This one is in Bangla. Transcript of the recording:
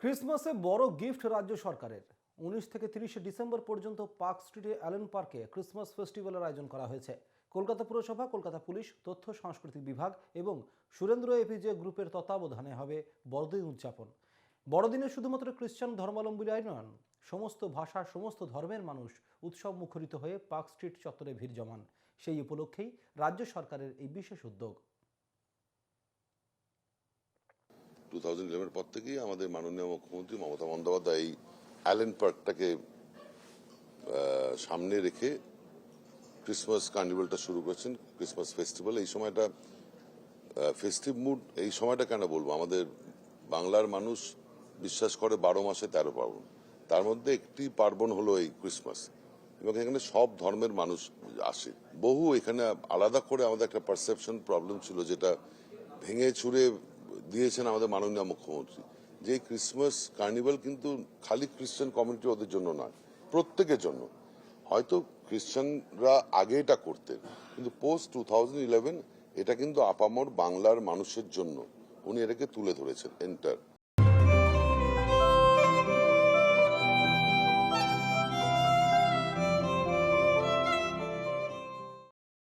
ক্রিসমাসে বড় গিফট রাজ্য সরকারের। উনিশ থেকে তিরিশে ডিসেম্বর পর্যন্ত পার্ক স্ট্রিটে অ্যালেন পার্কে ক্রিসমাস ফেস্টিভ্যালের আয়োজন করা হয়েছে। কলকাতা পুরসভা, কলকাতা পুলিশ, তথ্য, সাংস্কৃতিক বিভাগ এবং সুরেন্দ্র এপিজে গ্রুপের তত্ত্বাবধানে হবে বড়দিন উদযাপন। বড়দিনে শুধুমাত্র খ্রিস্টান ধর্মাবলম্বীরাই নন, সমস্ত ভাষা, সমস্ত ধর্মের মানুষ উৎসব মুখরিত হয়ে পার্ক স্ট্রিট চত্বরে ভিড় জমান। সেই উপলক্ষেই রাজ্য সরকারের এই বিশেষ উদ্যোগ। টু থাউজেন্ড পর থেকেই আমাদের মাননীয় মুখ্যমন্ত্রী মমতা বন্দ্যোপাধ্যায় এই অ্যালেন পার্কটাকে সামনে রেখে ক্রিসমাস কার্নিভালটা শুরু করেছেন, ক্রিসমাস ফেস্টিভ্যাল এই সময়টা ফেস্টিভ মুড এই সময়টা কেন বলব? আমাদের বাংলার মানুষ বিশ্বাস করে বারো মাসে তেরো পার্বণ। তার মধ্যে একটি পার্বণ হলো এই ক্রিসমাস। এবং এখানে সব ধর্মের মানুষ আসে। বহু এখানে আলাদা করে আমাদের একটা পারসেপশন প্রবলেম ছিল যেটা ভেঙে চুরে দিয়েছেন আমাদের মাননীয় মুখ্যমন্ত্রী। যে ক্রিসমাস কার্নিভাল কিন্তু খালি খ্রিস্টান কমিউনিটি ওদের জন্য নয়, প্রত্যেকের জন্য। হয়তো খ্রিস্টানরা আগে এটা করতেন, কিন্তু পোস্ট টু থাউজেন্ড ইলেভেন এটা কিন্তু আপামর বাংলার মানুষের জন্য। উনি এটাকে তুলে ধরেছেন এন্টার